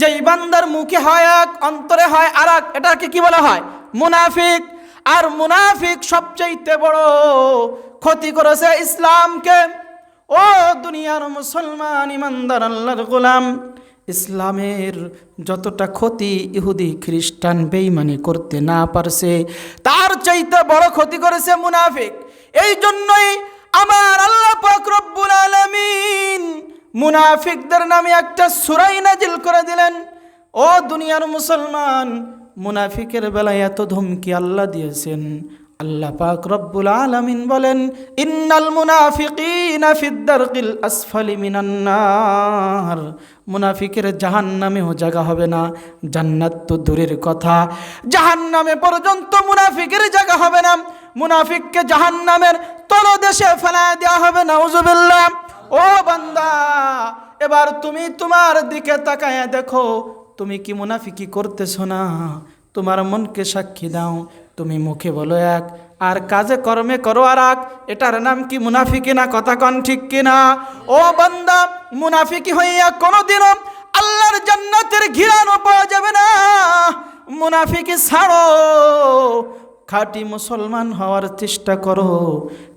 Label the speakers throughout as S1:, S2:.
S1: যেই বান্দার মুখে হয় এক, অন্তরে হয় আর এটাকে কি বলা হয়? মুনাফিক। আর মুনাফিক সবচাইতে বড় ক্ষতি করেছে ইসলামকে। ও দুনিয়ার মুসলমান ইমানদার আল্লাহর গোলাম, ইসলামের যতটা ক্ষতি ইহুদি, খ্রিস্টান বেইমানি করতে না পারছে, তার চাইতে বড় ক্ষতি করেছে মুনাফিক। এই জন্যই আমার আল্লাহ পাক রব্বুল আলামিন মুনাফিকদের নামে একটা সুরাই নাজিল করে দিলেন। ও দুনিয়ার মুসলমান, মুনাফিকের বেলায় এত ধমকি আল্লাহ দিয়েছেন। আল্লাহ পাক রব্বুল আলামিন বলেন, ইন্নাল মুনাফিকিনা ফিদ্দারকিল আসফালি মিনান নার। মুনাফিকের জাহান্নামেও জায়গা হবে না, জান্নাত তো দূরের কথা। জাহান্নামে পর্যন্ত মুনাফিকের জায়গা হবে না, মুনাফিককে জাহান্নামের তলদেশে ফেলায় দেওয়া হবে না উজুবিল্লাহ ও বান্দা, এবার তুমি তোমার দিকে তাকায় দেখো, তুমি কি মুনাফিকি করতেছো না? তোমার মনকে সাক্ষী দাও, তুমি মুখে বলো এক, আর কাজে কর্মে করো আর এক, এটার নাম কি মুনাফিকি না? কথা কন ঠিক কিনা? ও বান্দা, মুনাফিকি হইয়া কোনোদিনও আল্লাহর জান্নাতের ঘিরানো পাওয়া যাবে না। মুনাফিকি ছাড়ো, খাঁটি মুসলমান হওয়ার চেষ্টা করো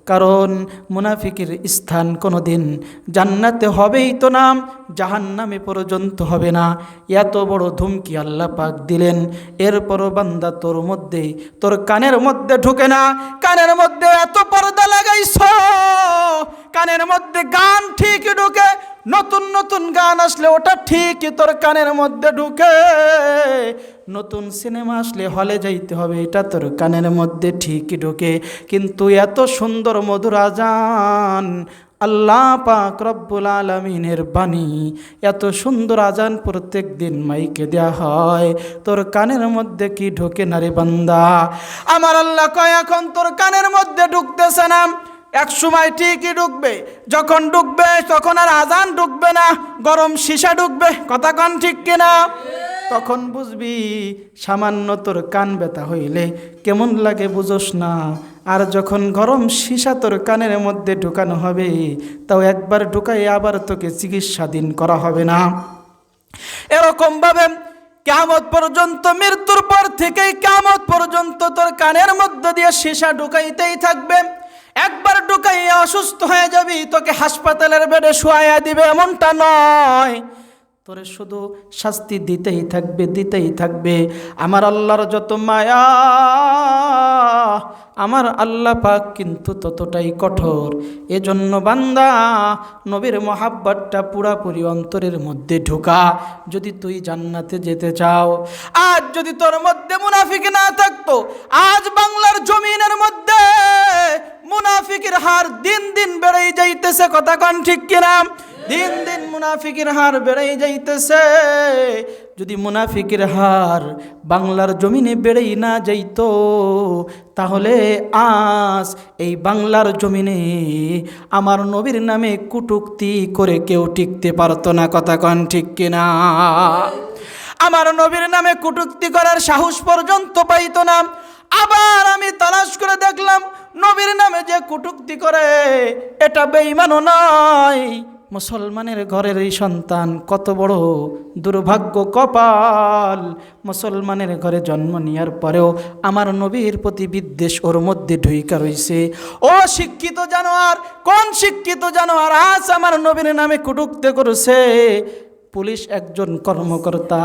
S1: কারণ মুনাফিকের স্থান কোনো দিন জান্নাতে হবেই তো নাম জাহান্নামে পর্যন্ত হবে না। এত বড় ধুমকি আল্লাহ পাক দিলেন। এরপরও বান্দা তোর মধ্যে, তোর কানের মধ্যে ঢুকে না। কানের মধ্যে এত পর্দা লাগাইছ। কানের মধ্যে গান ঠিকই ঢুকে, নতুন নতুন গান আসলে ওটা ঠিকই তোর কানের মধ্যে ঢুকে। নতুন সিনেমা আসলে হলে যাইতে হবে, এটা তোর কানের মধ্যে ঠিকই ঢোকে। কিন্তু এত সুন্দর মধুর আজান। আল্লাহ পাক রব্বুল আলমিনের বাণী। এত সুন্দর আজান প্রত্যেক দিন মাইকে দেয়া হয়। তোর কানের মধ্যে কি ঢোকে রে বান্দা? আমার আল্লাহ কয়, এখন তোর কানের মধ্যে ঢুকতেছে না। এক সময় ঠিকই ঢুকবে, যখন ঢুকবে তখন আর আজান ঢুকবে না। গরম সীসা ঢুকবে, কথা কন ঠিক কিনা? তখন বুঝবি সামান্য তোর কান ব্যথা হইলে কেমন লাগে বুঝোস না। আর যখন গরম সীসা তোর কানের মধ্যে ঢুকানো হবে, তাও একবার ঢুকাই আবার তোকে চিকিৎসাধীন করা হবে না। এরকমভাবে কেমত পর্যন্ত মৃত্যুর পর থেকেই কেমত পর্যন্ত তোর কানের মধ্যে দিয়ে সীসা ঢুকাইতেই থাকবে। একবার ঢুকাইয়া অসুস্থ হয়ে যাবি, তোকে হাসপাতালের বেডে শোয়াইয়া দিবে এমনটা নয়। তোরে শুধু শাস্তি দিতেই থাকবে দিতেই থাকবে। আমার আল্লাহর যত মায়া আমার আল্লাহ পাক কিন্তু ততটাই কঠোর। এজন্য বান্দা, নবীর মহাব্বতটা পুরাপুরি অন্তরের মধ্যে ঢোকা। যদি তুই জান্নাতে যেতে চাও, আজ যদি তোর মধ্যে মুনাফিক না থাকতো, আজ বাংলার জমিনের মধ্যে মুনাফিকের হার দিন দিন বেড়েই যাইতেছে, কথা কন ঠিক কিনা? দিন দিন মুনাফিকের হার বেড়েই যাইতেছে। যদি মুনাফিকের হার বাংলার জমিনে বেড়েই না যাইত, তাহলে আজ এই বাংলার জমিনে আমার নবীর নামে কুটুক্তি করে কেউ টিকতে পারতো না। কথা কন ঠিক কিনা? আমার নবীর নামে কুটুক্তি করার সাহস পর্যন্ত পাইতো না। আবার আমি তালাশ করে দেখলাম, নবীর নামে যে কুটুক্তি করে, এটা বেইমানও নয়। মুসলমানের ঘরের এই সন্তান কত বড় দুর্ভাগ্য কপাল। মুসলমানের ঘরে জন্ম নেওয়ার পরেও আমার নবীর প্রতি বিদ্বেষ ওর মধ্যে ঢুইকা রইছে। ও শিক্ষিত জানোয়ার, কোন শিক্ষিত জানোয়ার আজ আমার নবীর নামে কুটুক্তি করেছে? পুলিশ একজন কর্মকর্তা,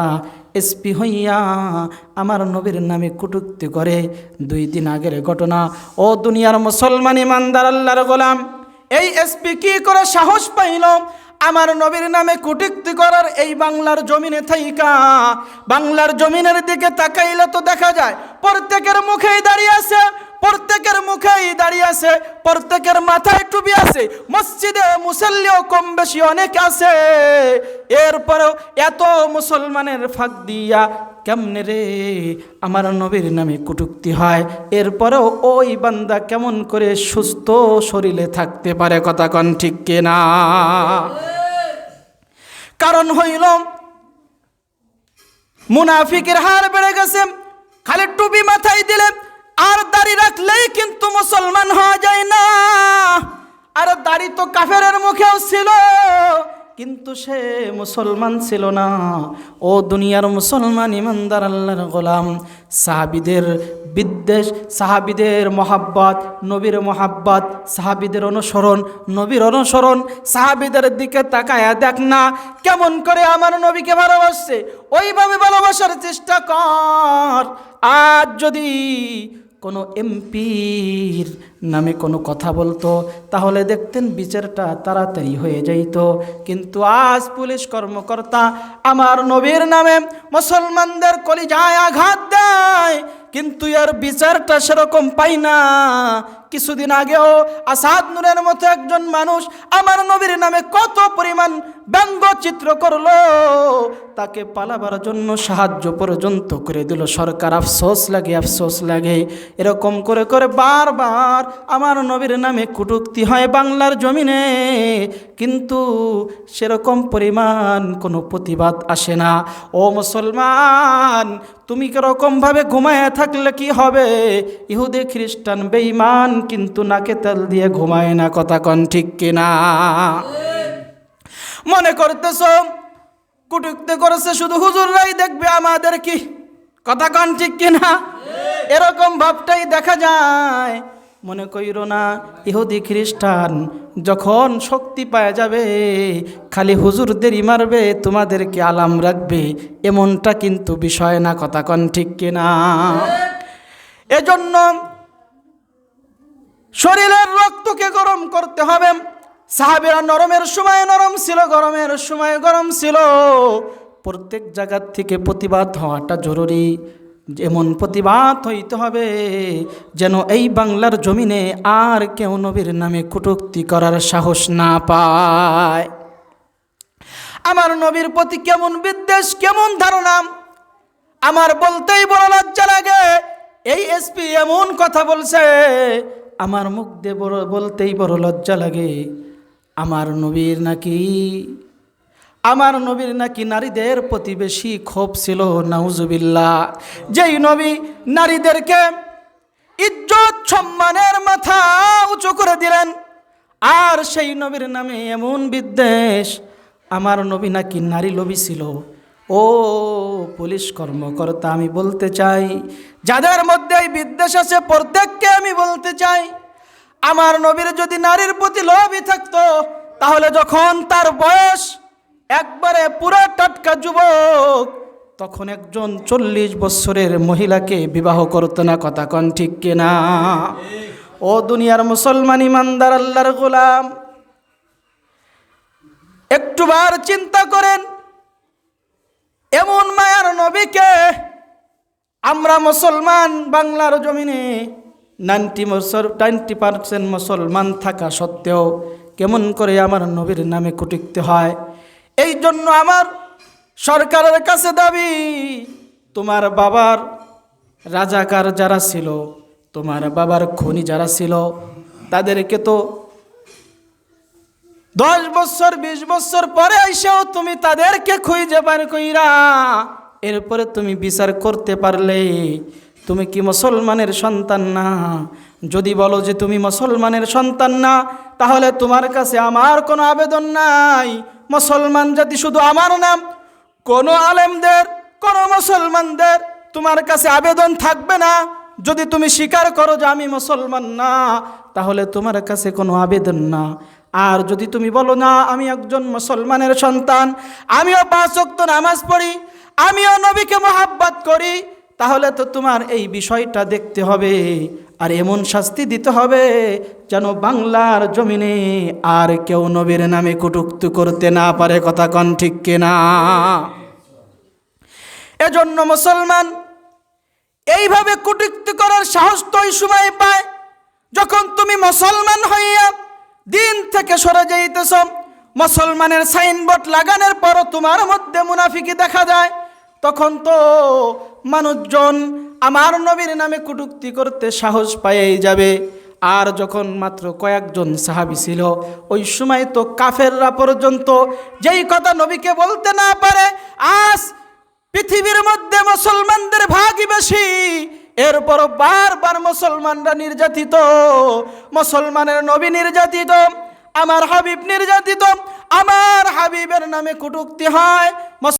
S1: এসপি হইয়া আমার নবীর নামে কুটুক্তি করে। দুই দিন আগের ঘটনা, ও দুনিয়ার মুসলমান ইমানদার আল্লাহর গোলাম। এই এসপি কি করে সাহস পাইল? আমার নবীর নামে কুটিক্তি করার এই বাংলার জমিনে থাইকা। বাংলার জমিনের দিকে তাকাইলে তো দেখা যায়, প্রত্যেকের মুখেই দাঁড়িয়ে আছে। প্রত্যেকের মুখেই দাঁড়িয়ে আছে, প্রত্যেকের মাথায় টুপি আছে, মসজিদে মুসল্লিও কম বেশি অনেক আছে। এরপরেও এত মুসলমানের ফাঁক দিয়া কেমনে রে আমার নবীর নামে কুটুক্তি হয়? এরপরেও ওই বান্দা কেমন করে সুস্থ শরীরে থাকতে পারে কথা কন ঠিক কিনা? কারণ হইল, মুনাফিকের হার বেড়ে গেছে, খালি টুপি মাথায় দিলে আর দাড়ি রাখলেই কিন্তু মুসলমান হওয়া যায় না। আর দাড়ি তো কাফেরের মুখেও ছিল, কিন্তু সে মুসলমান ছিল না। ও দুনিয়ার মুসলমান ইমানদার আল্লাহর গোলাম। সাহাবিদের বিদ্বেষ, সাহাবিদের মহাব্বত, নবীর মহাব্বত, সাহাবিদের অনুসরণ, নবীর অনুসরণ, সাহাবিদের দিকে তাকায়া দেখ না, কেমন করে আমার নবীকে ভালোবাসছে। ওইভাবে ভালোবাসার চেষ্টা কর। আজ যদি কোনো এমপির নামে কোনো কথা বলতো, তাহলে দেখতেন বিচারটা তাড়াতাড়ি হয়ে যাইত। কিন্তু আজ পুলিশ কর্মকর্তা আমার নবীর নামে মুসলমানদের কলিজায় আঘাত দেয়। কিন্তু এর বিচারটা সেরকম পাই না। কিছুদিন আগেও আসাদ নূরের মতো একজন মানুষ আমার নবীর নামে কত পরিমাণ ব্যঙ্গচিত্র করল, তাকে পালাবার জন্য সাহায্য পর্যন্ত করে দিল সরকার। আফসোস লাগে আফসোস লাগে। এরকম করে করে বারবার আমার নবীর নামে কুটুক্তি হয় বাংলার জমিনে। কিন্তু সেরকম পরিমাণ কোনো প্রতিবাদ আসে না। ও মুসলমান, তুমি কিরকমভাবে ঘুমায় থাকলে কি হবে? ইহুদি খ্রিস্টান বেঈমান কিন্তু নাকে তেল দিয়ে ঘুমায় না, কথা কন ঠিক কিনা? মনে করতেছ, কুটুকতে করেছে শুধু হুজুররাই দেখবে আমাদের কি? কথা কন ঠিক কিনা? এরকম ভাবটাই দেখা যায়। মনে কইর না, ইহুদি খ্রিস্টান যখন শক্তি পাওয়া যাবে, খালি হুজুরদেরই মারবে, তোমাদেরকে আলাম রাখবে, এমনটা কিন্তু বিষয় না, কথা কন ঠিক কিনা? এজন্য শরীরের রক্তকে গরম করতে হবে। সাহাবেরা নরমের সময় নরম ছিল, গরমের সময় গরম ছিল। প্রত্যেক জায়গার থেকে প্রতিবাদ হওয়াটা জরুরি। এমন প্রতিবাদ হইতে হবে, যেন এই বাংলার জমিনে আর কেউ নবীর নামে কটূক্তি করার সাহস না পায়। আমার নবীর প্রতি কেমন বিদ্বেষ, কেমন ধারণা? আমার বলতেই বড় লজ্জা লাগে। এই এসপি এমন কথা বলছে, আমার মুখ দিয়ে বড় বলতেই বড় লজ্জা লাগে। আমার নবীর নাকি আমার নবীর নাকি নারীদের প্রতি বেশি ক্ষোভ ছিল, নাউজুবিল্লাহ। যেই নবী নারীদেরকে ইজ্জত, সম্মানের মাথা উঁচু করে দিলেন, আর সেই নবীর নামে এমন বিদ্বেষ, আমার নবী নাকি নারী লোভী ছিল। ও পুলিশ কর্মকর্তা, আমি বলতে চাই, যাদের মধ্যে এই বিদ্বেষ আছে, প্রত্যেককে আমি বলতে চাই, আমার নবীর যদি নারীর প্রতি লোভই থাকতো, তাহলে যখন তার বয়স একবারে পুরো টাটকা যুবক। তখন একজন চল্লিশ বছরের মহিলাকে বিবাহ করতো না, কথা কন ঠিক কিনা? ও দুনিয়ার মুসলমান ইমানদার, আল্লাহর গোলাম। একটুবার চিন্তা করেন, এমন মায়ার নবীকে আমরা মুসলমান বাংলার জমিনে নাইনটি নাইনটি পার্সেন্ট মুসলমান থাকা সত্ত্বেও কেমন করে আমার নবীর নামে কুটিকতে হয়? এই জন্য আমার সরকারের কাছে দাবি, তোমার বাবার রাজাকার যারা ছিল, তোমার বাবার খনি যারা ছিল, তাদেরকে তো দশ বছর, বিশ বছর পরে এসেও তুমি তাদেরকে খুঁজে বার কইরা, এরপরে তুমি বিচার করতে পারলে তুমি কি মুসলমানের সন্তান না? যদি বলো যে তুমি মুসলমানের সন্তান না, তাহলে তোমার কাছে আমার কোনো আবেদন নাই। মুসলমান জাতি শুধু আমার নাম। কোনো আলেমদের, কোনো মুসলমানদের তোমার কাছে আবেদন থাকবে না। যদি তুমি স্বীকার করো যে আমি মুসলমান না, তাহলে তোমার কাছে কোনো আবেদন না। আর যদি তুমি বলো, না, আমি একজন মুসলমানের সন্তান, আমিও পাঁচ ওয়াক্ত নামাজ পড়ি, আমিও নবীকে মহাব্বাত করি তাহলে তো তোমার এই বিষয়টা দেখতে হবে আর এমন শাস্তি দিতে হবে যেন বাংলার জমিনে আর কেউ নবীর নামে কটুক্তি করতে না পারে কথা কন ঠিক কিনা। এজন্য মুসলমান, এইভাবে কটুক্তি করার সাহস তো ওই সময় পায় যখন তুমি মুসলমান হইয়া দিন থেকে সরে যাইতেছ। মুসলমানের সাইনবোর্ড লাগানোর পরও তোমার মধ্যে মুনাফিকি দেখা যায়। তখন তো মানুষজন আমার নবীর নামে কটুক্তি করতে সাহস পাইয়েই যাবে। আর যখন মাত্র কয়েকজন সাহাবি ছিল, ওই সময় তো কাফেররা পর্যন্ত যেই কথা নবীকে বলতে না পারে, আজ পৃথিবীর মধ্যে মুসলমানদের ভাগই বেশি। এরপরও বারবার মুসলমানরা নির্যাতিত, মুসলমানের নবী নির্যাতিত, আমার হাবিব নির্যাতিত, আমার হাবিবের নামে কটুক্তি হয়